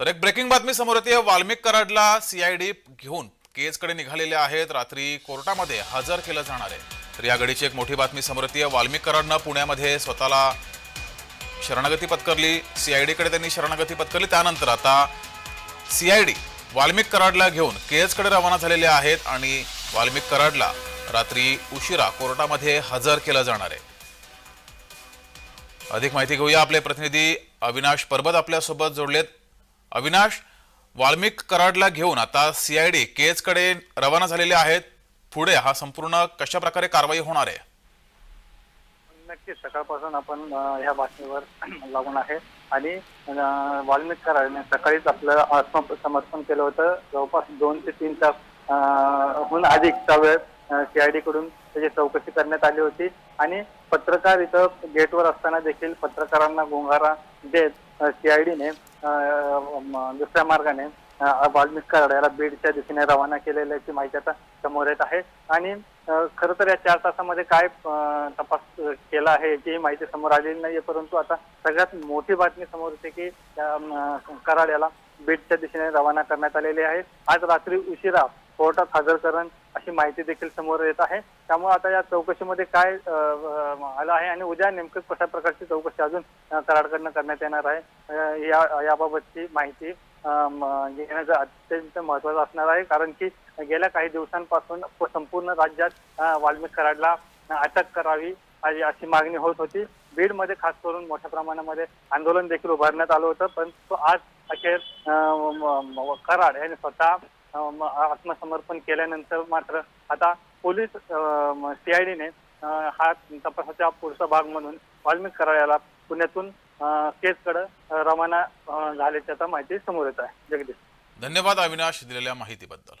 तर एक ब्रेकिंग बातमी समोर येते. वाल्मिक कराडला सीआयडी घेऊन केजकडे निघालेले आहेत. रात्री कोर्टामध्ये हजर केलं जाणार आहे. तर या घडीची एक मोठी बातमी समोर येते. वाल्मिक कराडनं पुण्यामध्ये स्वतःला शरणागती पत्करली. सीआयडीकडे त्यांनी शरणागती पत्करली. त्यानंतर आता सीआयडी वाल्मिक कराडला घेऊन केजकडे रवाना झालेले आहेत आणि वाल्मिक कराडला रात्री उशिरा कोर्टामध्ये हजर केलं जाणार आहे. अधिक माहिती घेऊया. आपले प्रतिनिधी अविनाश परबत आपल्यासोबत जोडलेत. अविनाश वाल्मिक कराडला घेऊन आता सीआयडी केजकडे रवाना झालेले आहेत. पुढे हा संपूर्ण कशा प्रकारे कारवाई होणार आहे? नक्कीच सकाळपासून आपण ह्या बातमीवर लागून आहे. आणि वाल्मिक कराडने सकाळीच आपलं आत्मसमर्पण केलं होतं. जवळपास दोन ते तीन तास हून अधिकचा वेळ सीआयडी कडून त्याची चौकशी करण्यात आली होती. आणि पत्रकार इथं गेटवर असताना देखील पत्रकारांना गुंगारा देत सीआयडीने दुसऱ्या मार्गाने वाल्मिक कराड याला बीडच्या दिशेने रवाना केलेल्याची माहिती आता समोर येत आहे. आणि खर तर या चार तासामध्ये काय तपास केला आहे याची माहिती समोर आलेली नाहीये परंतु आता सगळ्यात मोठी बातमी समोर येते की कराड याला बीडच्या दिशेने रवाना करण्यात आलेली आहे. आज रात्री उशिरा कोर्टात हजर करण अशी माहिती देखील समोर येत आहे. त्यामुळे आता या चौकशीमध्ये काय आलं आहे आणि उद्या नेमकं कशा प्रकारची चौकशी अजून कराडकडनं करण्यात येणार आहे या याबाबतची माहिती अम, घेण्याचं अत्यंत महत्वाचं असणार आहे. कारण की गेल्या काही दिवसांपासून संपूर्ण राज्यात वाल्मिक कराडला अटक करावी अशी मागणी होत होती. बीडमध्ये खास करून मोठ्या प्रमाणामध्ये आंदोलन देखील उभारण्यात आलं होतं. पण आज अखेर कराड यांनी स्वतः आत्मसमर्पण केल्यानंतर मात्र आता पोलीस सीआयडीने हा तपासाचा पुढचा भाग म्हणून वाल्मिक कराड पुण्यातून केसकडे रवाना झाल्याची आता माहिती समोर येत आहे. जगदीश. धन्यवाद अविनाश दिलेल्या माहितीबद्दल.